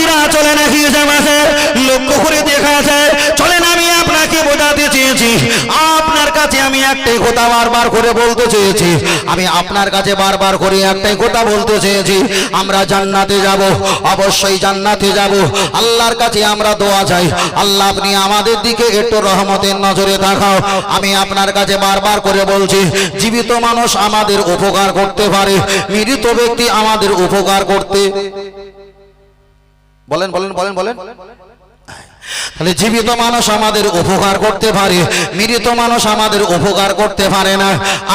বাপজিরা চলে না কি জামাছে লক্ষ্য করে দেখা যায় চলেন আমি আপনাকে বোঝাতে চেয়েছি। আপনার কাছে আমি একটাই কথা বারবার করে বলতে চেয়েছি। আমি আপনার কাছে বারবার করে একটাই কথা বলতে চেয়েছি। আমরা জান্নাতে যাব, অবশ্যই জান্নাতে যাব। আল্লাহর কাছে আমরা দোয়া চাই। আল্লাহ, আপনি আমাদের দিকে একটু রহমতের নজরে দেখাও। আমি আপনার কাছে বারবার করে বলছি, জীবিত মানুষ আমাদের উপকার করতে পারে মৃত ব্যক্তি আমাদের উপকার করতে বলেন বলেন বলেন বলেন। তাহলে জীবিত মানুষ আমাদের উপকার করতে পারে, মৃত মানুষ আমাদের উপকার করতে পারে না।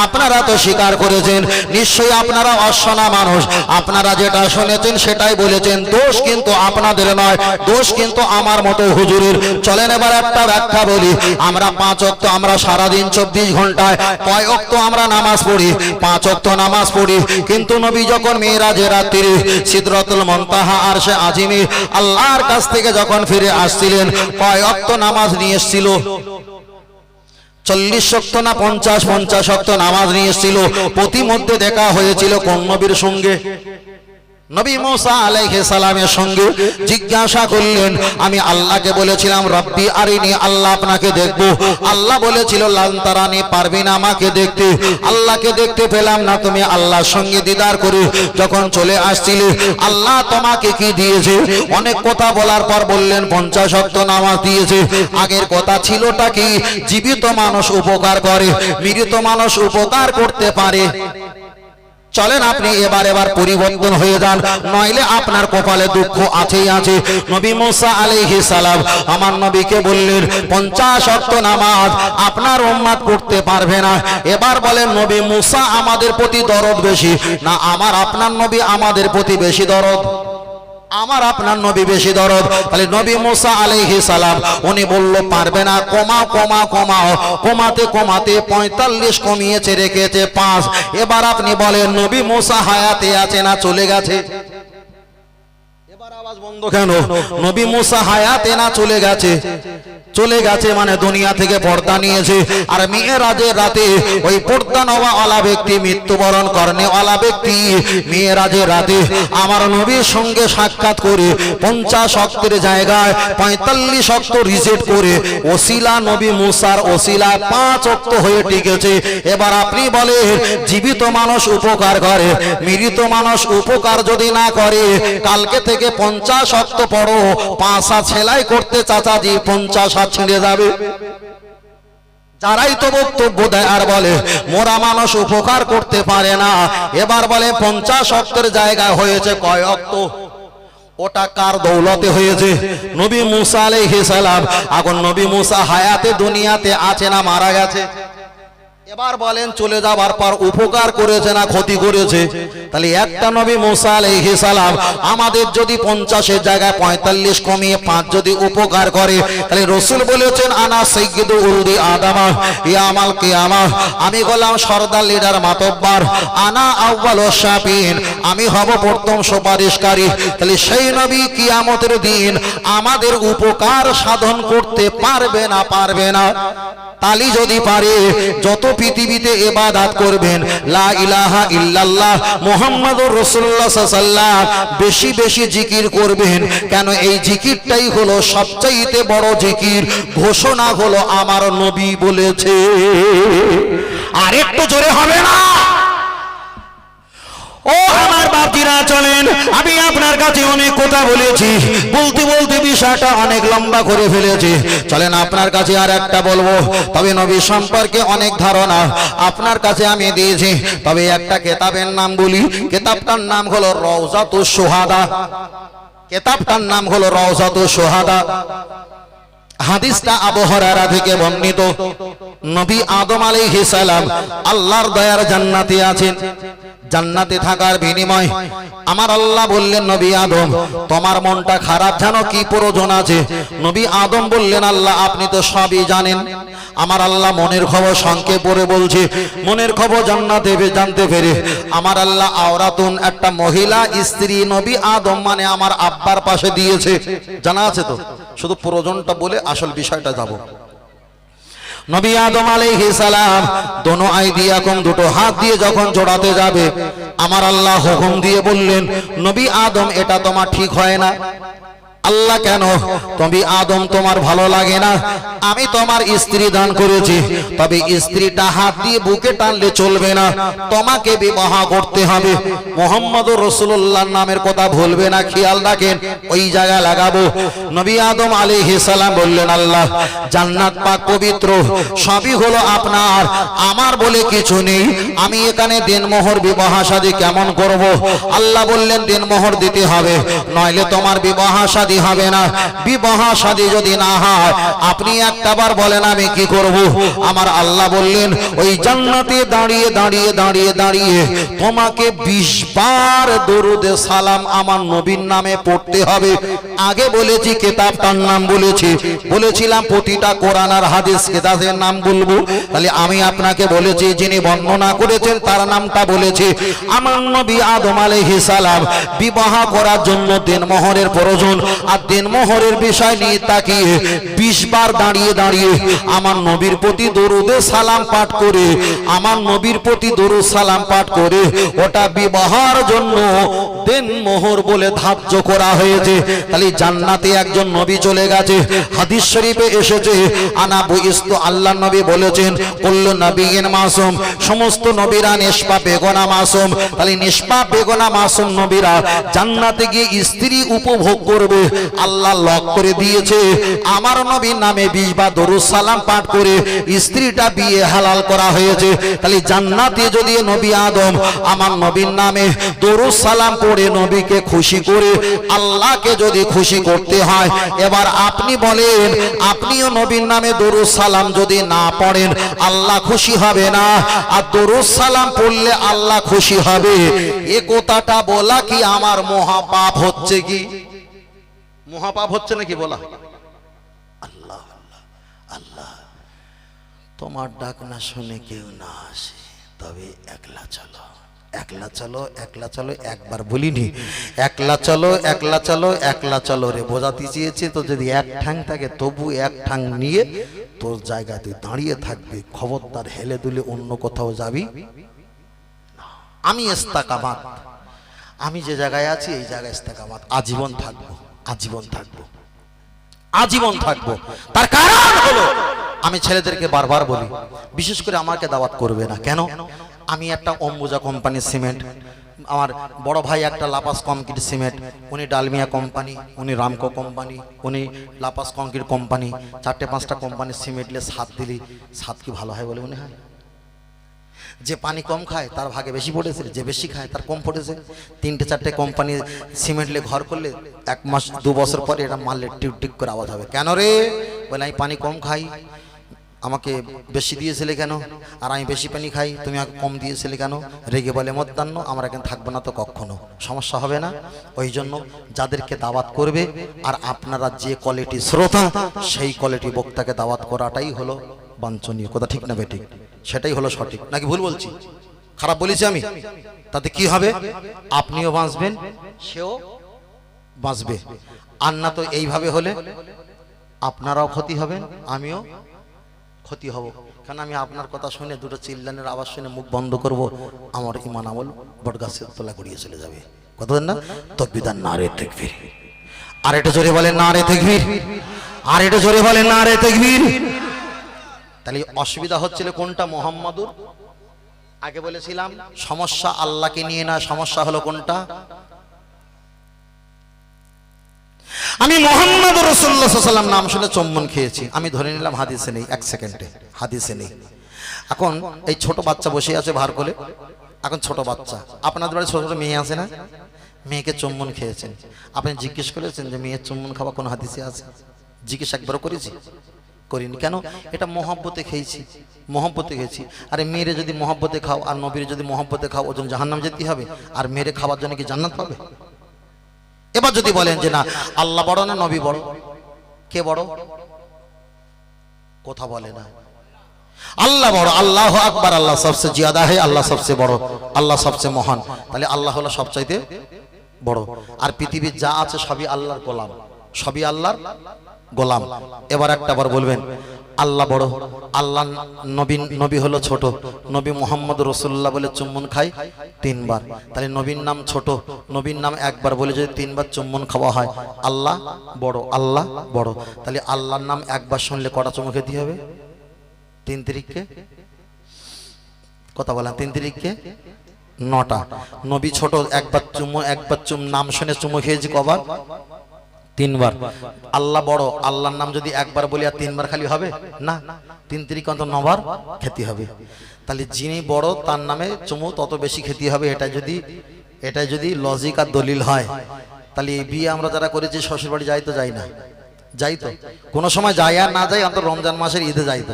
আপনারা তো স্বীকার করেছেন, নিশ্চয়ই আপনারা অশ্বনা মানুষ। আপনারা যেটা শুনেছেন সেটাই বলেছেন, দোষ কিন্তু আপনাদের নয়, দোষ কিন্তু আমার মতো হুজুরের। চলেন এবার একটা ব্যাখ্যা বলি, আমরা পাঁচ অক্ত, আমরা সারাদিন চব্বিশ ঘন্টায় কয় অক্ত আমরা নামাজ পড়ি? পাঁচ অক্ত নামাজ পড়ি। কিন্তু নবী যখন মেয়েরাজের রাত্রি সিদ্রতুল মন্তাহা আর সে আজিমি আল্লাহর কাছ থেকে যখন ফিরে আসছিলেন কয় অক্ত নামাজ নিয়ে এসেছিল। চল্লিশ শক্ত না পঞ্চাশ পঞ্চাশ শক্ত নামাজ নিয়ে এসেছিল। প্রতিমধ্যে দেখা হয়েছিল কর্ণবীর সঙ্গে। নবী মুসা আলাইহি সালামের সঙ্গে জিজ্ঞাসা করলেন, আমি আল্লাহকে বলেছিলাম, রব্বি আরিনি, আল্লাহ আপনাকে দেখব। আল্লাহ বলেছিল লান্তারানি পারবি না আমাকে দেখতে। আল্লাহকে দেখতে পেলাম না, তুমি আল্লাহর সঙ্গে দিদার করে যখন চলে আসছিলে, আল্লাহ তোমাকে কি দিয়েছে? অনেক কথা বলার পর বললেন, পঞ্চাশ শক্ত নামাজ দিয়েছে। আগের কথা ছিলটা কি? জীবিত মানুষ উপকার করে, মৃত মানুষ উপকার করতে পারে। চলেন আপনি এবার এবার পরিবর্তন হয়ে যান। নইলে আপনার কপালে দুঃখ আছেই আছে। নবী মুসা আলাইহি সালাম আমার নবীকে বললেন, পঞ্চাশ অক্ত নামাজ আপনার উম্মাদ করতে পারবে না। এবার বলেন, নবী মুসা আমাদের প্রতি দরদ বেশি। না, আমার আপনার নবী আমাদের প্রতি বেশি দরদ। আমার আপনার নবী বেশি দরদ। তাহলে নবী মোসা আলাইহি সালাম, উনি বলল, পারবে না কমা কমা কমাও। কমাতে কমাতে পঁয়তাল্লিশ কমিয়েছে, রেখেছে, পাঁচ। এবার আপনি বলেন, নবী মোসা হায়াতে আছে না, চলে গেছে? আওয়াজ বন্ধ কেন? নবী মুসা হায়াতে না চলে গেছে? চলে গেছে মানে দুনিয়া থেকে পর্দা নিয়েছে। আর মেয়েরাজের রাতে ওই পর্দা নেওয়া ওয়ালা ব্যক্তি মৃত্যুবরণ করনে। ওয়ালা ব্যক্তি মেয়েরাজের রাতে আমার নবীর সঙ্গে সাক্ষাৎ করে পঞ্চাশ অক্টের জায়গায় পঁয়তাল্লিশ অক্ট রিজেক্ট করে ওসিলা নবী মুসার ওসিলা পাঁচ অক্ট হয়ে টিকেছে। এবার আপনি বলে জীবিত মানুষ উপকার করে, মৃত মানুষ উপকার যদি না করে, কালকে থেকে পঞ্চাশ অক্ট পড়ো। পাঁচ সেলাই করতে চাচাজি পঞ্চাশ ছিঁড়ে যাবে। তো বক্তব্য দেয় আর বলে, মোরা মানুষ উপকার করতে পারে না। এবার বলে, পঞ্চাশ অক্টের জায়গা হয়েছে কয় অক্ট ওটা কার দৌলতে হয়েছে? নবী মুসা আলাইহিস সালাম। এখন নবী মুসা হায়াতে দুনিয়াতে আছে না মারা গেছে? এবার বলেন, চলে যাবার পর উপকার করেছে না ক্ষতি করেছে? তাহলে একটা নবী মুসা আলাইহিস সালাম আমাদের যদি পঞ্চাশের জায়গায় পঁয়তাল্লিশ কমিয়ে পাঁচ যদি উপকার করে, তাহলে রসুল বলেছেন, আনা সৈয়দু উলদি আদামা, ইয়ামাল কিয়ামা। আমি হলাম সর্দার লিডার মাতব্বার, আনা আউ্বাল শাপিন আমি হব প্রথম সুপারিশকারী। তাহলে সেই নবী কিয়ামতের দিন আমাদের উপকার সাধন করতে পারবে না পারবে না। তালি যদি পারে, যত পৃথিবীতে এবাদাত করবেন। লা ইলাহা ইল্লাল্লাহ মুহাম্মাদুর রাসূলুল্লাহ সাল্লাল্লাহ বেশি বেশি জিকির করবেন। কেন এই জিকিরটাই হলো সবচাইতে বড় জিকির। ঘোষণা হলো আমার নবী বলেছে। আর একটু জোরে হবে না? ও আমার বাপিরা চলেন, আমি আপনার কাছে অনেক কথা বলেছি। বলতে বলতে বিষয়টা অনেক লম্বা করে ফেলেছি। চলেন, আপনার কাছে আর একটা বলব। তবে নবী সম্পর্কে অনেক ধারণা আপনার কাছে আমি দিয়েছি। তবে একটা কেতাবের নাম বলি। কেতাবটার নাম হলো রওজাতু সোহাদা। কেতাবটার নাম হলো রওজাতু সোহাদা। হাদিসটা আবহরারা থেকে বর্ণিত। নবী আদম আলাইহিস আল্লাহর দয়ার জান্নাতে আছেন। জান্নাতে থাকার বিনিময়। আমার আল্লাহ বললেন, নবী আদম, তোমার মনটা খারাপ জানো, কি প্রয়োজন আছে? নবী আদম বললেন, আল্লাহ, আপনি তো সবই জানেন। আমার আল্লাহ মনের খবর সংক্ষেপ পরে বলছে, মনের খবর জান্নাতে জানতে পেরে। আমার আল্লাহ আওরাতুন একটা মহিলা, স্ত্রী, নবী আদম মানে আমার আব্বার পাশে দিয়েছে। জানা আছে তো? শুধু প্রয়োজনটা বলে আসল বিষয়টা যাব। নবী আদম আলাইহিস সালাম, দোনো এখন দুটো হাত দিয়ে যখন জোড়াতে যাবে, আমার আল্লাহ হুকুম দিয়ে বললেন, নবী আদম, এটা তোমার ঠিক হয় না? আল্লাহ কেন? তুমি আদম, তোমার ভালো লাগে না? আমি তোমার স্ত্রী দান করেছি। তবে স্ত্রীটা হাত দিয়ে বুকে টানলে চলবে না। তোমাকে বিবাহ করতে হবে। মোহাম্মদ রসুল্লাহ নামের কথা ভুলবে না, খেয়াল রাখেন। ওই জায়গায় লাগাবো। নবী আদম আলী সালাম বললেন, আল্লাহ, জান্নাত পাক পবিত্র। সবই হলো আপনার। আমার বলে কিছু নেই। আমি এখানে দিনমোহর বিবাহ শাদী কেমন করব? আল্লাহ বললেন, দিনমোহর দিতে হবে। নইলে তোমার বিবাহ শাদী হবে না, বিবাহ শাদী যদি না হয়, আপনি একটাবার বলেন, আমি কি করব? আমার আল্লাহ বললেন, ওই জান্নাতে দাঁড়িয়ে দাঁড়িয়ে দাঁড়িয়ে দাঁড়িয়ে তোমাকে বিশ বার দরুদে সালাম আমার নবীর নামে পড়তে হবে। আগে বলেছি কেতাবটার নাম বলেছি। বলেছিলাম প্রতিটা কোরআন আর হাদিস কেতাবের নাম বলব। তাহলে আমি আপনাকে বলেছি, যিনি বর্ণনা করেছেন তার নামটা বলেছি। আমার নবী আদম আলাইহিস বিবাহ করার জন্য দিনমোহরের প্রয়োজন। আর দিনমোহরের বিষয় নিয়ে তাকিয়ে বিশ বার দাঁড়িয়ে দাঁড়িয়ে আমার নবীর প্রতি দরুদে সালাম পাঠ করে, আমার নবীর প্রতি দরুদ সালাম পাঠ করে, ওটা বিবাহর জন্য দিনমোহর বলে ধার্য করা হয়েছে। তাহলে জান্নাতে একজন নবী চলে গেছে, হাদিস শরীফে এসেছে, আনা বুইস্ত আল্লাহ নবী বলেছেন, কুল্লু নবীন মাসুম, সমস্ত নবীরা নিষ্পাপ বেগনা মাসুম। তাহলে নিষ্পাপ বেগনা মাসুম নবীরা জান্নাতে গিয়ে স্ত্রী উপভোগ করবে আল্লাহ লক করে দিয়েছে। আমার নবীর নামে বিশ বা দরুদ সালাম পাঠ করে স্ত্রীটা বিয়ে হালাল করা হয়েছে। তাহলে জান্নাতে যদি নবী আদম আমার নবীর নামে দরুদ সালাম পড়ে নবীকে খুশি করে আল্লাহকে যদি খুশি করতে হয়, এবার আপনি বলেন, আপনিও নবীর নামে দরুদ সালাম যদি না পড়েন, আল্লাহ খুশি হবে না? আর দরুদ সালাম পড়লে আল্লাহ খুশি হবে? এ কথাটা বলা কি আমার মহাপাপ হচ্ছে কি? মহাপাপ হচ্ছে নাকি বলা? আল্লাহ আল্লাহ তোমার ডাক না শুনে কেউ না আসে, তবে একলা চলো একলা চলো একলা চলো, একবার বলিনি একলা চলো একলা চলো একলা চলো রে, বোঝাতে চেয়েছে তো যদি এক ঠ্যাং থাকে, তবু এক ঠাং নিয়ে তোর জায়গাতে দাঁড়িয়ে থাকবে, খবরদার হেলে দুলে অন্য কোথাও যাবি? আমি ইস্তাকামাত। আমি যে জায়গায় আছি, এই জায়গায় ইস্তাকামাত। আজীবন থাকব। আজীবন থাকব। আজীবন থাকব। তার কারণ হলো, আমি ছেলেদেরকে বারবার বলি, বিশেষ করে আমাকে দাওয়াত করবে না। কেন? আমি একটা অম্বুজা কোম্পানির সিমেন্ট, আমার বড় ভাই একটা লাপাস কংক্রিট সিমেন্ট, উনি ডালমিয়া কোম্পানি, উনি রামকো কোম্পানি, উনি লাপাস কংক্রিট কোম্পানি, চারটে পাঁচটা কোম্পানির সিমেন্ট নিয়ে সাত দিলি সাত কি ভালো হয় বলে মনে হয়? যে পানি কম খায়, তার ভাগে বেশি পড়েছে, যে বেশি খায়, তার কম পড়েছে। তিনটে চারটে কোম্পানি সিমেন্টলে ঘর করলে এক মাস, দু বছর পরে এটা মারলে টিক টিক করে আওয়াজ হবে। কেন রে? বলে, আমি পানি কম খাই। আমাকে বেশি দিয়েছিলে কেন? আর আমি বেশি পানি খাই, তুমি আমাকে কম দিয়েছিলে কেন? রেগে বলে, মধ্যাহ্ন, আমরা এখানে থাকব না তো কখনো। সমস্যা হবে না। ওই জন্য যাদেরকে দাওয়াত করবে, আর আপনারা যে কোয়ালিটি শ্রোতা, সেই কোয়ালিটি বক্তাকে দাওয়াত করাটাই হলো বাঞ্ছনীয়, কথা ঠিক না বেঠিক সেটাই হলো সঠিক। নাকি ভুল বলছি? খারাপ বলেছি আমি? তাতে কি হবে? আপনিও বাঁচবেন, সেও বাঁচবে। আর না তো এইভাবে হলে আপনারাও ক্ষতি হবেন, আমিও ক্ষতি হব। কারণ আমি আপনার কথা শুনে দুটো চিল্লানের আওয়াজ শুনে মুখ বন্ধ করব? আমার ইমান আমল বটগাছের তোলা গড়িয়ে চলে যাবে। কথা না? তকবিদার না রে তেকবীর। আর এটা জোরে বলে না রে তেকবীর। আর এটা জোরে বলে না রে তেকবীর। তাহলে অসুবিধা হচ্ছিল কোনটা মোহাম্মদুর? আগে বলেছিলাম। সমস্যা আল্লাহকে নিয়ে না সমস্যা হলো কোনটা? আমি মোহাম্মদ রসুল্লাহ সাল্লাম নাম শুনে চম্বন খেয়েছি। আমি ধরে নিলাম হাদিসে নেই এক সেকেন্ডে হাদিসে নেই। এখন এই ছোট বাচ্চা বসে আছে ভার কোলে। এখন ছোট বাচ্চা। আপনাদের বাড়ি ছোট ছোট মেয়ে আছে না? মেয়েকে চুম্বন খেয়েছেন। আপনি জিজ্ঞেস করেছেন যে মেয়ের চুম্বন খাওয়া কোন হাদিসে আছে? জিজ্ঞেস একবারও করেছি? করিনি। কেন? এটা মহব্বতে খেয়েছি। মহব্বতে খেয়েছি। আরে মেয়েরে যদি মহব্বতে খাও আর নবীর যদি মহব্বতে খাও, ওজন জাহান্নাম যেতে হবে। আর মেয়েরে খাওয়ার জন্য কি জান্নাত পাবে? এবার যদি বলেন যে না, আল্লাহ বড় না নবী বড়? কে বড়? কথা বলে না। আল্লাহ বড়, আল্লাহ আকবার, আল্লাহ সবচেয়ে জিয়াদা হে, আল্লাহ সবচেয়ে বড়, আল্লাহ সবচেয়ে মহান। তাহলে আল্লাহ হলো সবচাইতে বড়। আর পৃথিবীর যা আছে সবই আল্লাহর গোলাম। সবই আল্লাহর গোলাম। এবার একটা বার বলবেন, আল্লাহ বড়, আল্লাহ নবী নবী হলো ছোট, নবী মোহাম্মদ রসুল্লাহ বলে চুম্বন খাই তিনবার। তাহলে নবীর নাম ছোট, নবীর নাম একবার বলে যদি তিনবার চুম্বন খাওয়া হয়, আল্লাহ বড় আল্লাহ বড়। তাহলে আল্লাহর নাম একবার শুনলে কটা চুমু খেতে হবে? তিন তারিখকে কথা বলেন, তিন তারিখকে নটা। নবী ছোট, একবার চুমু একবার চুম নাম শুনে চুমু খেয়েছি কবার? তিনবার। আল্লাহ বড়, আল্লাহর নাম যদি একবার বলি আর তিনবার খালি হবে? না, তিন তিরিক অন্তত নবার খেতে হবে। তাহলে যিনি বড়, তার নামে চুমু তত বেশি খেতে হবে এটা যদি এটা যদি লজিক আর দলিল হয়। তাহলে এই বিয়ে আমরা যারা করেছি শ্বশুর বাড়ি যাই তো যাই না? যাই তো। কোনো সময় যাই আর না যাই অন্তত রমজান মাসের ঈদে যাই তো।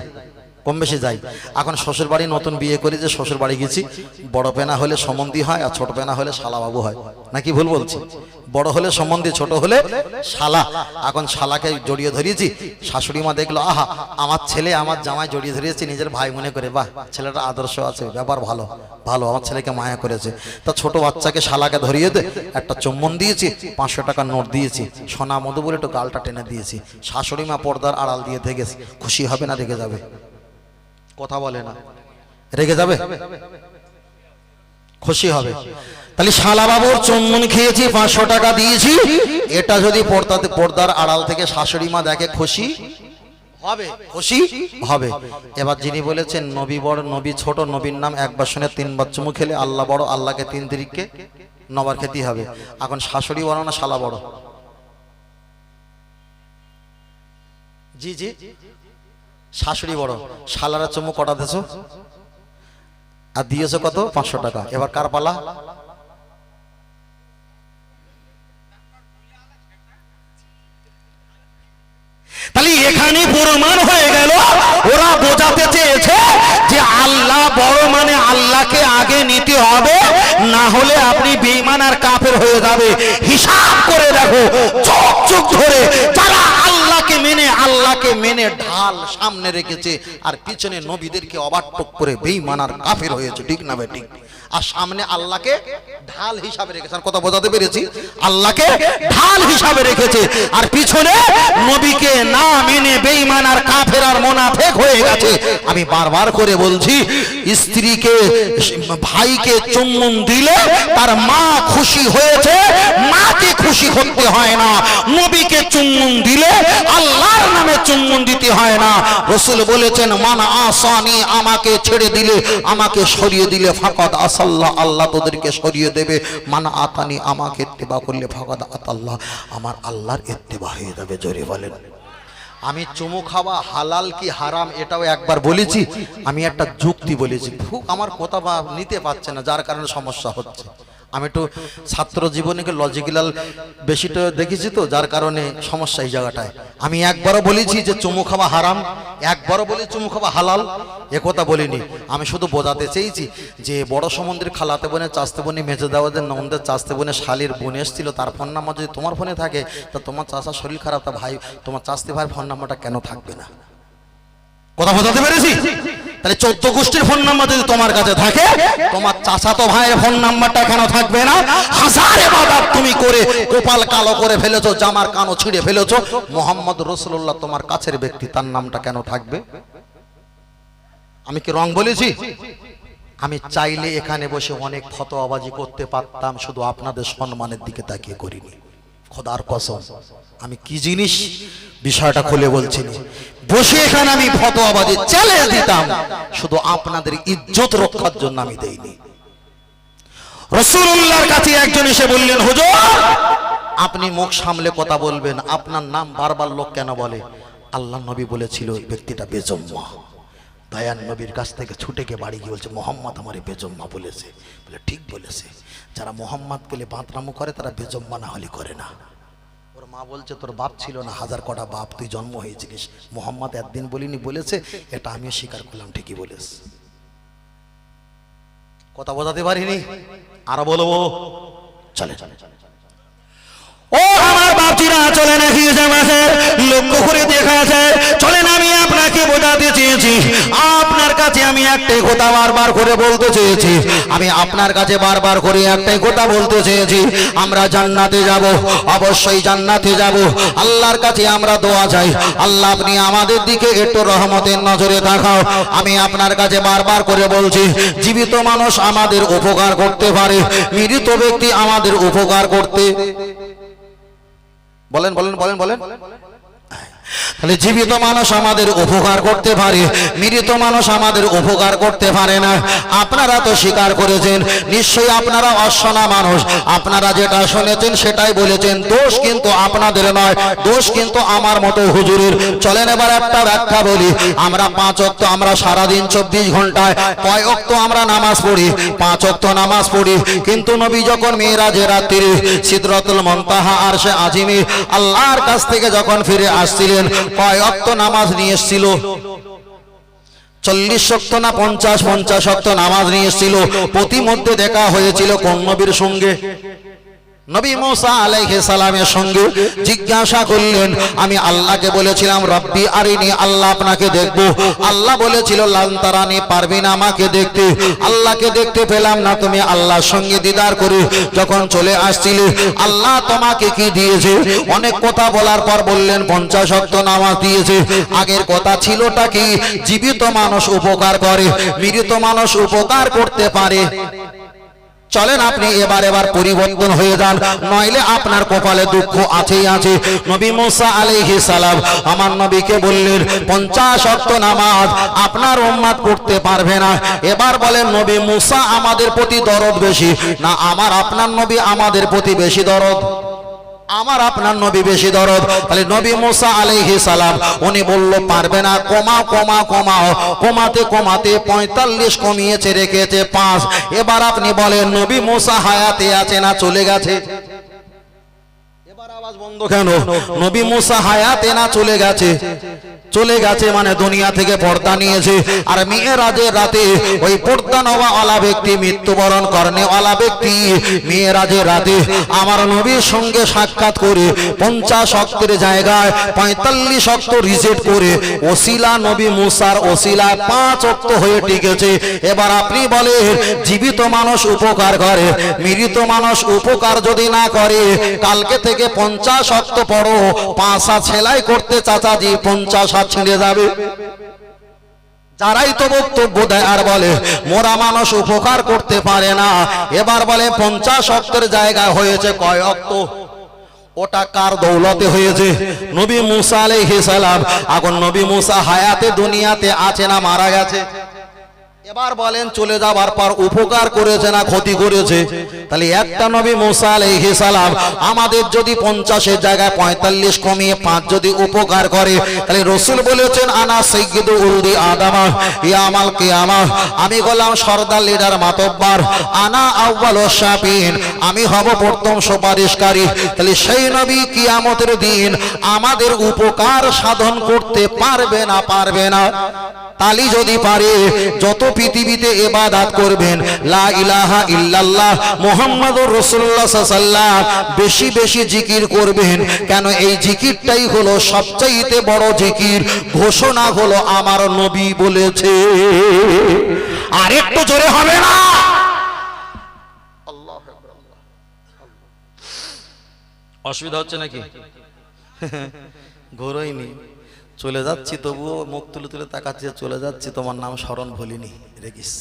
কম বেশি যাই। এখন শ্বশুর বাড়ি নতুন বিয়ে করে যে শ্বশুর বাড়ি গেছি, বড় পেনা হলে সম্বন্ধী হয় আর ছোট পেনা হলে শালাবাবু হয়। নাকি ভুল বলছি? বড় হলে সম্বন্ধী, ছোট হলে শালা। এখন শালাকে জড়িয়ে ধরিয়েছি, শাশুড়ি মা দেখল, আহা, আমার ছেলে আমার জামাই জড়িয়ে ধরিয়েছি, নিজের ভাই মনে করে, বাহ, ছেলেটা আদর্শ আছে, ব্যাপার ভালো ভালো, আমার ছেলেকে মায়া করেছে। তা ছোট বাচ্চাকে শালাকে ধরিয়ে দে, একটা চুম্বন দিয়েছি, পাঁচশো টাকার নোট দিয়েছি, সোনা মধু বলে একটু গালটা টেনে দিয়েছি। শাশুড়ি মা পর্দার আড়াল দিয়ে থেকে খুশি হবে না রেগে যাবে। কথা বলে না। রেগে যাবে? খুশি হবে। তাহলে শালা বাবুর চুম্বন খেয়েছি পাঁচশো টাকা দিয়েছি। এটা যদি পর্দাতে পর্দার আড়াল থেকে শাশুড়ি মা দেখে খুশি? হবে। খুশি? হবে। এবার যিনি বলেছেন নবী বড় নবী ছোট নবীর নাম একবার শুনে তিনবার চুমু খেলে আল্লাহ বড় আল্লাহকে তিন দিরিককে নবার খেতে হবে। এখন শাশুড়ি বড় না শালা বড়? জি জি। শাশুড়ি বড়। শালারা চুমু কটা দেছো আর দিয়েছ কত? পাঁচশো টাকা। এবার কার পালা? তাহলে এখানে প্রমাণ হয়ে গেল, ওরা বোঝাতে চেয়েছে যে আল্লাহ বড় মানে আল্লাহকে আগে নিতে হবে, না হলে আপনি বেঈমান আর কাফের হয়ে যাবে। হিসাব করে দেখো, চোখ চোখ ধরে মেনে ঢাল সামনে রেখেছে, আর পিছনে নবীদেরকে অবাট্টক করে বেঈমানার কাফের হয়েছে, ঠিক না ঠিক? আর সামনে আল্লাহকে ঢাল হিসাবে রেখেছে। আর কথা বোঝাতে পেরেছি, আল্লাহকে ঢাল হিসাবে রেখেছে। আর পিছনে নবীকে না মেনে বেঈমান আর কাফের আর মোনাফেক হয়ে গেছে। আমি বারবার করে বলছি, স্ত্রীকে, ভাইকে চুম্বন দিলে তার মা খুশি হয়েছে, মাকে খুশি করতে হয় না। নবীকে চুম্বন দিলে আল্লাহর নামে চুম্বন দিতে হয় না। রসুল বলেছেন, মানা আসানি, আমাকে ছেড়ে দিলে, আমাকে সরিয়ে দিলে ফাকাদ আসাল্লাহ আল্লাহ তোদেরকে সরিয়ে দেবে। মানা আতানি, আমাকে এর্তেবা করলে ফাকাদ আতাল্লাহ। আমার আল্লাহর এর্তেবা হয়ে যাবে, জোরে বলেন। আমি চুমু খাওয়া হালাল কি হারাম এটাও একবার বলেছি। আমি একটা যুক্তি বলেছি। খুব আমার কথা নিতে পারছে না, যার কারণে সমস্যা হচ্ছে। আমি একটু ছাত্র জীবনীকে লজিক্যাল বেশিটা দেখেছি তো, যার কারণে সমস্যা এই জায়গাটায়। আমি একবারও বলেছি যে চুমু খাওয়া হারাম, একবারও বলি চুমু খাওয়া হালাল, এ কথা বলিনি। আমি শুধু বোঝাতে চেয়েছি যে বড় সমুদ্রের খালাতে বোনে চাস্তে বোনে মেজে দেওয়াদের নন্দের চাস্তে বোনে শালির বোন এসেছিল, তার ফোন নাম্বার যদি তোমার ফোনে থাকে, তা তোমার চাষার শরীর খারাপ, তা ভাই, তোমার চাস্তে ভাইয়ের ফোন নাম্বারটা কেন থাকবে না? কথা বোঝাতে পেরেছি? তাহলে চোদ্দ গোষ্ঠীর ফোন নাম্বার যদি তোমার কাছে থাকে, তোমার চাচাতো ভাইয়ের ফোন নাম্বারটা কেন থাকবে না। হাজারে এবাদত তুমি করে কপাল কালো করে ফেলেছো, জামার কানো ছিঁড়ে ফেলেছো। মোহাম্মদ রসুল্লাহ তোমার কাছের ব্যক্তি, তার নামটা কেন থাকবে? আমি কি রং বলেছি? আমি চাইলে এখানে বসে অনেক ফতোয়াবাজি করতে পারতাম, শুধু আপনাদের সম্মানের দিকে তাকিয়ে করিনি। খোদার কসম, আমি কি জিনিস বিষয়টা খুলে বলছি বসে এখানে আমি ফতোয়াবাজি চালে দিতাম, শুধু আপনাদের ইজ্জত রক্ষার জন্য আমি দেইনি। রসুল্লাহর কাছে একজন এসে বললেন, হুজুর, আপনি মুখ সামলে কথা বলবেন, আপনার নাম বারবার লোক কেন বলে? আল্লাহ নবী বলেছিল ব্যক্তিটা বেজম্মা। দয়ান নবীর কাছ থেকে ছুটে গিয়ে বাড়ি গিয়ে বলছে, মোহাম্মদ আমার বেজম্মা বলেছে। বলে, ঠিক বলেছে। যারা মোহাম্মদ পেলে বাঁতরামো করে, তারা বেজম্মা না হলে করে না। ওর মা বলছে, তোর বাপ ছিল না, হাজার কটা বাপ, তুই জন্ম হয়েছিলিস। মোহাম্মদ একদিন বলিনি, বলেছে, এটা আমিও স্বীকার করলাম, ঠিকই বলেছে। কথা বোঝাতে পারিনি? আরও বলব? চলে চলে ও আমার বাপজিরা, চলে জামাতে লক্ষ্য করে দেখা যায় চলেন আমি আপনাকে বোঝাতে চেয়েছি। আমি একটাই কথা বারবার করে বলতে চেয়েছি। আমি আপনার কাছে বারবার করে একটাই কথা বলতে চেয়েছি। আমরা জান্নাতে যাব, অবশ্যই জান্নাতে যাব। আল্লাহর কাছে আমরা দোয়া চাই। আল্লাহ, আপনি আমাদের দিকে একটু রহমতের নজরে দেখাও। আমি আপনার কাছে বারবার করে বলছি, জীবিত মানুষ আমাদের উপকার করতে পারে, মৃত ব্যক্তি আমাদের উপকার করতে বলেন বলেন বলেন বলেন। তাহলে জীবিত মানুষ আমাদের উপকার করতে পারে, মৃত মানুষ আমাদের উপকার করতে পারে না। আপনারা তো স্বীকার করেছেন, নিশ্চয়ই আপনারা অশ্বনা মানুষ। আপনারা যেটা শুনেছেন সেটাই বলেছেন, দোষ কিন্তু আপনাদের নয়, দোষ কিন্তু আমার মতো হুজুরের। চলেন এবার একটা ব্যাখ্যা বলি, আমরা পাঁচ অক্ত আমরা সারাদিন চব্বিশ ঘন্টায় কয় অক্ত আমরা নামাজ পড়ি? পাঁচ অক্ত নামাজ পড়ি। কিন্তু নবী যখন মেয়েরাজে রাত্রি সিদরতুল মন্তাহা আর সে আজিমি আল্লাহর কাছ থেকে যখন ফিরে আসছিলেন কয় অক্ত নামাজ নিয়ে এসেছিল? চল্লিশ শক্ত না পঞ্চাশ পঞ্চাশ অক্ত নামাজ নিয়ে এসেছিল। প্রতিমধ্যে দেখা হয়েছিল কর্ণবীর সঙ্গে। নবী মুসা আলাইহি সালামের সঙ্গে জিজ্ঞাসা করলেন, আমি আল্লাহকে বলেছিলাম, রব্বি আরিনি, আল্লাহ আপনাকে দেখব। আল্লাহ বলেছিল লান্তারানি পারবি না আমাকে দেখতে। আল্লাহকে দেখতে পেলাম না, তুমি আল্লাহর সঙ্গে দিদার করে যখন চলে আসছিলে, আল্লাহ তোমাকে কি দিয়েছে? অনেক কথা বলার পর বললেন, পঞ্চাশ শক্ত নামাজ দিয়েছে। আগের কথা ছিলটা কি? জীবিত মানুষ উপকার করে, মৃত মানুষ উপকার করতে পারে। চলেন আপনি এবার এবার পরিবর্তন হয়ে যান। নইলে আপনার কপালে দুঃখ আছেই আছে। নবী মুসা আলাইহি সালাম আমার নবীকে বললেন, পঞ্চাশ অক্ত নামাজ আপনার উম্মাদ করতে পারবে না। এবার বলেন, নবী মুসা আমাদের প্রতি দরদ বেশি। না, আমার আপনার নবী আমাদের প্রতি বেশি দরদ? আমার আপনার নবী বেশি দরদ। তাহলে নবী মোসা আলাইহি সালাম, উনি বলল, পারবে না কমা কমা কমাও। কমাতে কমাতে পঁয়তাল্লিশ কমিয়েছে, রেখেছে পাঁচ। এবার আপনি বলেন, নবী মোসা হায়াতে আছে না, চলে গেছে? আওয়াজ বন্ধ কেন? নবী মুসা হায়াতে না চলে গেছে? চলে গেছে মানে দুনিয়া থেকে পর্দা নিয়েছে। আর রাতে ওই পর্দা নেওয়া ব্যক্তি মৃত্যুবরণ করনে। ওয়ালা ব্যক্তি মেয়েরাজের রাতে আমার নবীর সঙ্গে সাক্ষাৎ করে পঞ্চাশ অক্টের জায়গায় পঁয়তাল্লিশ অক্ট রিজেক্ট করে ওসিলা নবী মুসার ওসিলা পাঁচ অক্ট হয়ে টিকেছে। এবার আপনি বলে জীবিত মানুষ উপকার করে, মৃত মানুষ উপকার যদি না করে, কালকে থেকে পঞ্চাশ অক্ট পড়ো। পাঁচ সেলাই করতে চাচাজি পঞ্চাশ হাত ছিঁড়ে যাবে। যারাই তো বক্তব্য দেয় আর বলে, মোরা মানুষ উপকার করতে পারে না। এবার বলে, পঞ্চাশ অক্টের জায়গায় হয়েছে কয় অক্ট ওটা কার দৌলতে হয়েছে? নবী মুসা আলাইহিস সালাম। এখন নবী মুসা হায়াতে দুনিয়াতে আছে না মারা গেছে? এবার বলেন, চলে যাবার পর উপকার করেছে না ক্ষতি করেছে? তাহলে একটা নবী মুসা আলাইহিস সালাম আমাদের যদি পঞ্চাশের জায়গায় পঁয়তাল্লিশ কমিয়ে পাঁচ যদি উপকার করে, তাহলে রসুল বলেছেন, আনা সৈয়দু উলদি আদামা, ইয়া আমাল কিয়ামা। আমি গোলাম সর্দার লিডার মাতব্বার, আনা আউ্বাল শাপিন আমি হব প্রথম সুপারিশকারী। তাহলে সেই নবী কিয়ামতের দিন আমাদের উপকার সাধন করতে পারবে না পারবে না। তালি যদি পারে, যত পৃথিবীতে এবাদাত করবেন। লা ইলাহা ইল্লাল্লাহ মুহাম্মাদুর রাসূলুল্লাহ সাল্লাল্লাহ বেশি বেশি জিকির করবেন। কেন এই জিকিরটাই হলো সবচাইতে বড় জিকির। ঘোষণা হলো আমার নবী বলেছে। আর একটু জোরে হবে না? অসুবিধা হচ্ছে নাকি? ঘোরইনি। চলে যাচ্ছি তবুও মুখ তুলে তুলে তাকাচ্ছি, চলে যাচ্ছি, তোমার নাম স্মরণ ভুলিনি রেগিস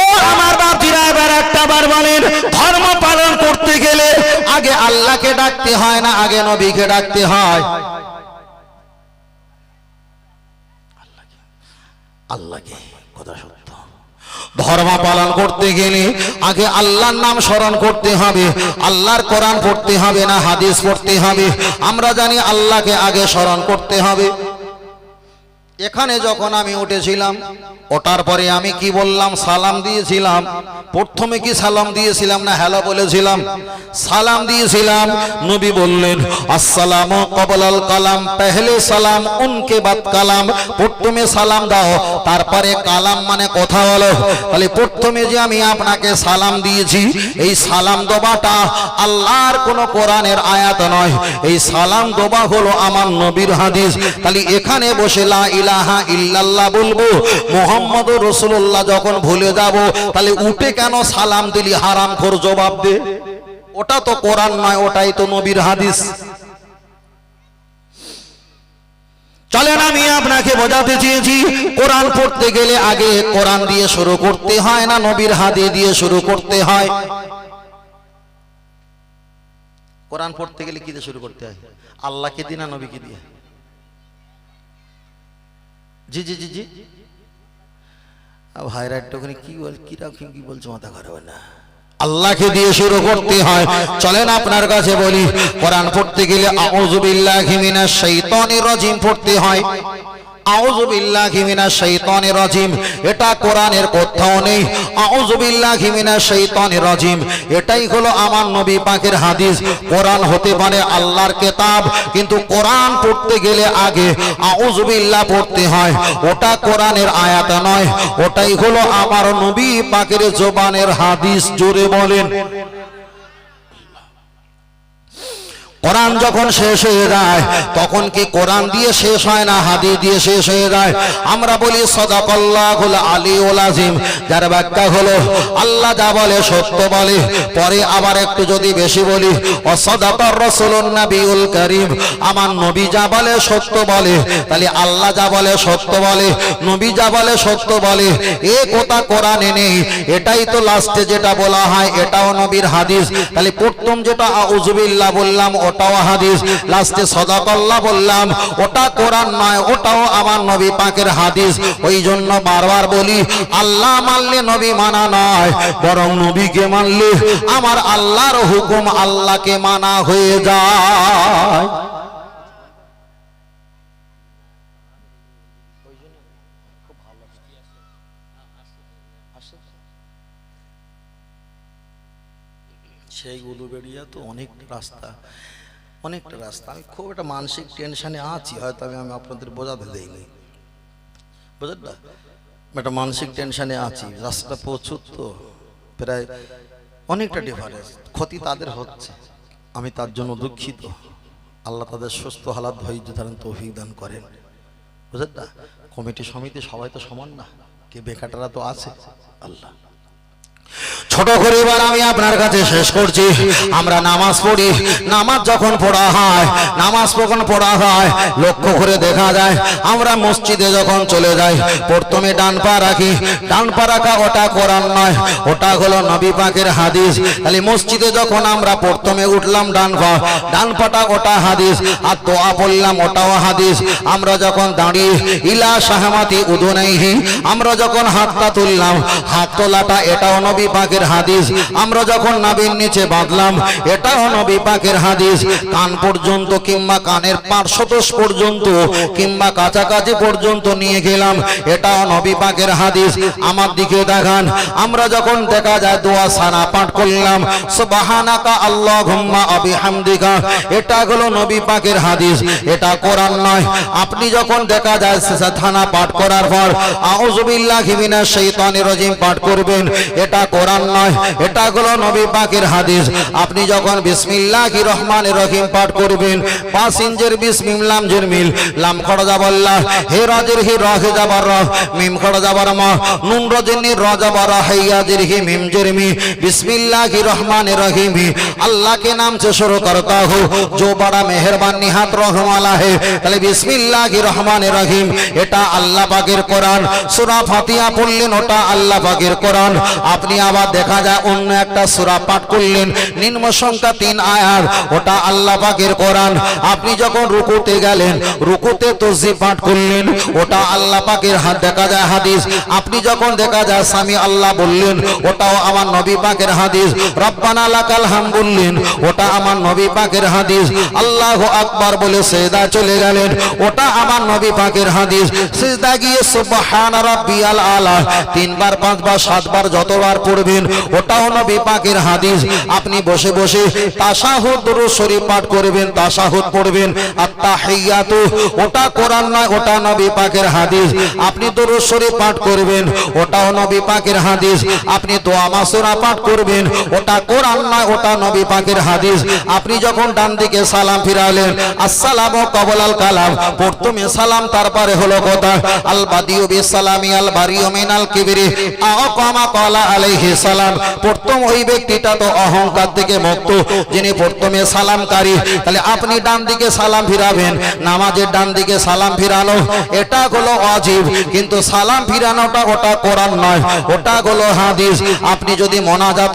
ও আমার বাপিরা, এবার একটা বার বলেন, ধর্ম পালন করতে গেলে আগে আল্লাহকে ডাকতে হয় না, আগে নবীকে ডাকতে হয়? আল্লাহকে, কথা সত্য। ধর্ম পালন করতে গেলে আগে আল্লাহর নাম স্মরণ করতে হবে, আল্লাহর কোরআন পড়তে হবে না হাদিস পড়তে হবে। আমরা জানি আল্লাহকে আগে স্মরণ করতে হবে। এখানে যখন আমি উঠেছিলাম, ওঠার পরে আমি কি বললাম? সালাম দিয়েছিলাম। প্রথমে কি সালাম দিয়েছিলাম না হ্যালো বলেছিলাম? সালাম দিয়েছিলাম। নবী বললেন, আসসালামু কবলাল কালাম। পেহলে সালাম, উনকে বাদ কালাম। প্রথমে সালাম দাও, তারপরে কালাম মানে কথা বলো। তাহলে প্রথমে যে আমি আপনাকে সালাম দিয়েছি, এই সালাম দোবাটা আল্লাহর কোন কোরআনের আয়াত নয়। এই সালাম দোবা হলো আমার নবীর হাদিস। তাহলে এখানে বসে লা ইলাহা ইল্লাল্লাহ বলব মোহাম্মদ রসুল্লাহ যখন ভুলে যাব, তাহলে উঠে কেন সালাম দিলি? হারাম খোর জবাব দে। ওটা তো কোরআন নয়, ওটাই তো নবীর হাদিস। চলেন আমি আপনাকে বোঝাতে চেয়েছি, কোরআন পড়তে গেলে আগে কোরআন দিয়ে শুরু করতে হয় না, নবীর হাতে দিয়ে শুরু করতে হয়? কোরআন পড়তে গেলে কি দিয়ে শুরু করতে হয়? আল্লাহকে দিয়ে না নবীকে দিয়ে? জি জি জি জি। ভাইরা একটুখানি কি বল কীরকম কি বলছো, মাথা খারাপ না। আল্লাহকে দিয়ে শুরু করতে হয়। চলেন আপনার কাছে বলি, কোরআন পড়তে গেলে আউযু বিল্লাহি মিনাশ শাইতানির রাজিম পড়তে হয়। আউযু বিল্লাহি মিনাশ শাইতানির রাজিম। এটা নেই। এটাই আমার নবী হাদিস। হতে পারে আল্লাহর কিন্তু পড়তে গেলে আগে পড়তে হয়। ওটা আয়াত নয়। ওটাই হলো আমার নবী পাকের জবানের হাদিস। জোরে বলেন। কোরআন যখন শেষ হয়ে যায় তখন কি কোরআন দিয়ে শেষ হয় না হাদি দিয়ে শেষ হয়ে যায়? আমরা বলি সদাকল্লাহুল আলী ওল আজিম যার ব্যাখ্যা হলো আল্লাহ যা বলে সত্য বলে পরে আবার একটু যদি বেশি বলি অসদাকর রসুলুন নবিউল করিম আমার নবী যা বলে সত্য বলে তাহলে আল্লাহ যা বলে সত্য বলে নবী যা বলে সত্য বলে এ কথা কোরআনে নেই এটাই তো লাস্টে যেটা বলা হয় এটাও নবীর হাদিস। তাহলে প্রথম যেটা আউজুবিল্লাহ বললাম ওটাও হাদিস। লাস্টে সদাকল্লাহ বললাম, ওটা কোরআন নয়, ওটাও আমার নবী পাকের হাদিস। ওই জন্য বারবার বলি, আল্লাহ মানলে নবী মানা নয়, বরং নবীকে মানলে আমার আল্লাহর হুকুম আল্লাহকে মানা হয়ে যায়। সেই উলুবেড়িয়া তো অনেক রাস্তা। অনেকটা রাস্তা। আমি খুব একটা মানসিক টেনশনে আছি, হয়তো আমি আমি আপনাদের বোঝাতে দেইনি। বুঝলেন না? একটা মানসিক টেনশনে আছি। রাস্তা প্রচুর তো, প্রায় অনেকটা ডিফারেন্স ক্ষতি তাদের হচ্ছে। আমি তার জন্য দুঃখিত। আল্লাহ তাদের সুস্থ হালাত, ধৈর্য ধারণ, তৌফিক দান করেন। বুঝলেন না? কমিটি সমিতি সবাই তো সমান না। কে বেকাররা তো আছে। আল্লাহ। ছোট করে এবার আমি আপনার কাছে শেষ করছি। আমরা নামাজ পড়ি। নামাজ যখন পড়া হয়, নামাজ যখন পড়া হয়, লক্ষ্য করে দেখা যায়, আমরা মসজিদে যখন চলে যাই, প্রথমে ডান পা রাখি। ডান পা রাখা ওটা কোরআন নয়, ওটা হলো নবী পাকের হাদিস। তাহলে মসজিদে যখন আমরা প্রথমে উঠলাম ডান পা, ডান পাটা ওটা হাদিস, আর দোয়া পড়লাম ওটাও হাদিস। আমরা যখন দাঁড়িয়ে ইলা শাহমাতি উদুনাইহি, আমরা যখন হাতটা তুললাম, হাত তোলাটা এটাও নবী পাকের হাদিস। আমরা যখন নাবির নিচে বাঁধলাম, এটাও নবী পাকের হাদিস। কান পর্যন্ত কিংবা কানের পার্শ্বদোষ পর্যন্ত কিংবা কাছাকাছি পর্যন্ত নিয়ে গেলাম, এটাও নবী পাকের হাদিস। আমার দিকে দেখান, আমরা যখন দেখা যায় দোয়া সানা পাঠ করলাম, সুবহানাকা আল্লাহুম্মা আবিহামদিকা, এটা হলো নবী পাকের হাদিস। এটা কোরআন নয়। আপনি যখন দেখা যায় থানা পাঠ করার পর, আউযুবিল্লাহি মিনাশ শাইতানির রাজিম পাঠ করবেন, এটা কোরআন নয় এটা হলো নবী পাকের হাদিস আপনি যখন বিসমিল্লাহির রহমানির রহিম পাঠ করবেন পাঁচ ইঞ্চের বিসমিল্লাম জের মিল লাম খড় যাবাল্লাহ হে রাজের হি রহে যাবার রহ মিম খড় যাবার মা নুন রজেনি র যাবার হাইয়াজের হি মিম জের মি বিসমিল্লাহির রহমানির রহিম अल्लाह के नाम से शुरू करता हूँ जो बड़ा मेहरबान निहात रहमाला है তাহলে বিসমিল্লাহির রহমানির রহিম এটা আল্লাহ পাকের কোরআন সূরা ফাতিহা পড়লেন ওটা আল্লাহ পাকের কোরআন আপনি আবার দেখা যায় অন্য একটা সূরা পাঠ করলেন। নিম্ন সংখ্যা তিন আয়াত। ওটা আল্লাহ পাকের কোরআন। আপনি যখন রুকুতে গেলেন, রুকুতে তসজিদ পাঠ করলেন, ওটা আল্লাহ পাকের হাত দেখা যায় হাদিস। আপনি যখন দেখা যায় স্বামী আল্লাহ বললেন, ওটাও আমার নবী পাকের হাদিস। রব্বানা লাকাল হাম বললেন, ওটা আমার নবী পাকের হাদিস। আল্লাহ আকবার বলে সেদা চলে গেলেন, ওটা আমার নবী পাকের হাদিস। সেদা গিয়ে সুবহান রাব্বিয়াল আলা। তিনবার, পাঁচবার, সাতবার, যতবার পড়বেন ওটাও নবী পাকের হাদিস। আপনি বসে বসে তাশাহুদ দুরূদ শরীফ পাঠ করবেন তাশাহুদ পড়বেন। আত্তাহিয়াতু, ওটা কোরআন নয়, ওটা নবী পাকের হাদিস। আপনি দুরূদ শরীফ পাঠ করবেন, ওটাও নবী পাকের হাদিস। আপনি দোয়া মাসুরা পাঠ করবেন, ওটা কোরআন নয়, ওটা নবী পাকের হাদিস। আপনি যখন ডান দিকে সালাম ফিরালেন, আসসালামু কবলাল কালাম, প্রথমে সালাম, তারপরে হলো কথা, আল বাদিউ বিসালামি আল বারিউ মিনাল কিবরি আকামা ক্বালা আলাইহি সালাম, প্রথম ওই ব্যক্তিটা তো অহংকার থেকে মুক্ত। যিনি প্রথমে সালামকারী, তাহলে আপনি ডান দিকে সালাম ফিরাবেন, নামাজের ডান দিকে সালাম ফিরানো, এটা হলো অজীব কিন্তু সালাম ফিরানোটা ওটা নয়, ওটা হলো হাদিস। আপনি যদি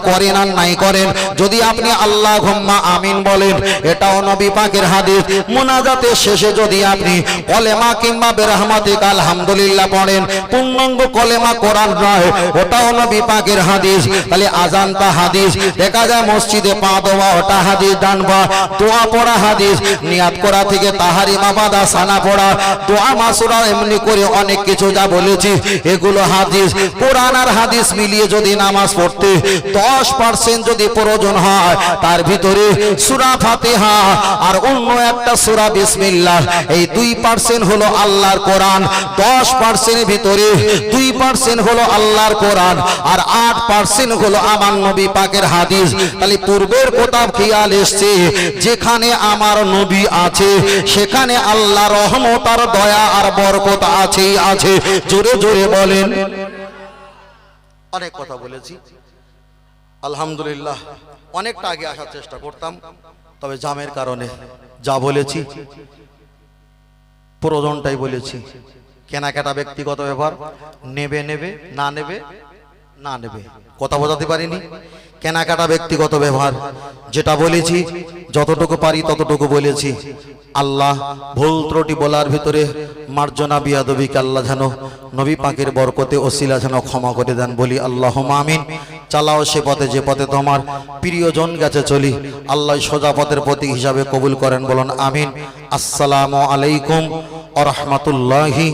করেন আর নাই করেন, যদি আপনি আল্লাহ ঘুম্মা আমিন বলেন, এটাও নবী পাকের হাদিস। মোনাজাতের শেষে যদি আপনি কলেমা কিংবা বেরহমাতিক আলহামদুলিল্লাহ পড়েন, পূর্ণাঙ্গ কলেমা কোরআন নয়, ওটাও নবী পাকের হাদিস তাহলে আজানটা হাদিস, দেখা যায় মসজিদে পা দেওয়া, ওটা হাদিস, ডান বা দোয়া পড়া হাদিস, নিয়াত করা থেকে তাহারি মাবাদা সানা পড়া, দোয়া মাসুরা এমনি করে অনেক কিছু যা বলেছি, এগুলো হাদিস, কোরআন আর হাদিস মিলিয়ে যদি নামাজ পড়তে, দশ পার্সেন্ট যদি প্রয়োজন হয়, তার ভিতরে সুরা ফাতেহা আর অন্য একটা সুরা বিসমিল্লাহ, এই দুই পার্সেন্ট হলো আল্লাহর কোরআন, দশ পার্সেন্ট ভিতরে দুই পার্সেন্ট হলো আল্লাহর কোরআন, আর আট পার্সেন্ট হলো আমার নবী পাকের হাদিস। তাহলে পূর্বের কোথাও খেয়াল এসছে, যেখানে আমার নবী আছে, সেখানে আল্লাহ রহমত আর দয়া আর বরকত আছেই আছে। জোরে জোরে বলেন। অনেক কথা বলেছি। আলহামদুলিল্লাহ, অনেকটা আগে আসার চেষ্টা করতাম, তবে জামের কারণে যা বলেছি, প্রয়োজনটাই বলেছি। কেনাকাটা ব্যক্তিগত ব্যাপার, নেবে নেবে, না নেবে না নেবে। কথা বোঝাতে পারিনি? কেনাকাটা ব্যক্তিগত ব্যবহার। যেটা বলেছি, যতটুকু পারি ততটুকু বলেছি। আল্লাহ ভুল ত্রুটি বলার ভিতরে মার্জনা বিয়াদবিকে আল্লাহ যেন নবী পাকের বরকতে ওসিলা যেন ক্ষমা করে দেন বলি আল্লাহ আমিন। চালাও সে পথে, যে পথে তোমার প্রিয়জন গেছে চলি। আল্লাহ সোজা পথের প্রতীক হিসাবে কবুল করেন বলুন আমিন। আসসালামু আলাইকুম ও রহমতুল্লাহি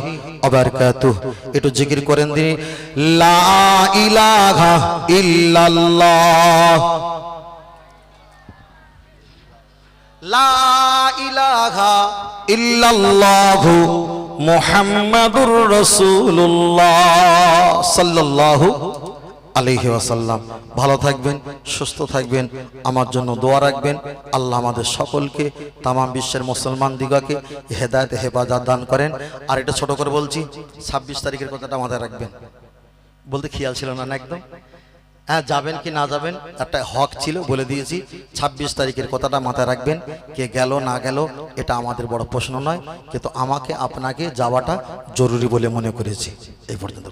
অবরকাতুহ একটু জিকির করেন তিনি লা ইলাহা ইল্লাল্লাহ। লা ইলাহা ইল্লাল্লাহু মুহাম্মাদুর রাসূলুল্লাহ সাল্লাল্লাহু আলাইহি ওয়াসাল্লাম। ভালো থাকবেন, সুস্থ থাকবেন। আমার জন্য দোয়া রাখবেন। আল্লাহ আমাদের সকলকে, তামাম বিশ্বের মুসলমান দিগাকে হেদায়েত, হেফাজত দান করেন। আর এটা ছোট করে বলছি, ছাব্বিশ তারিখের কথাটা মাথায় রাখবেন। বলতে খেয়াল ছিল না একদম? হ্যাঁ যাবেন কি না যাবেন, একটা হক ছিল, বলে দিয়েছি। ২৬ তারিখের কথাটা মাথায় রাখবেন, কে গেল না গেল, এটা আমাদের বড় প্রশ্ন নয়। কিন্তু আমাকে, আপনাকে যাওয়াটা জরুরি বলে মনে করেছি। এই পর্যন্ত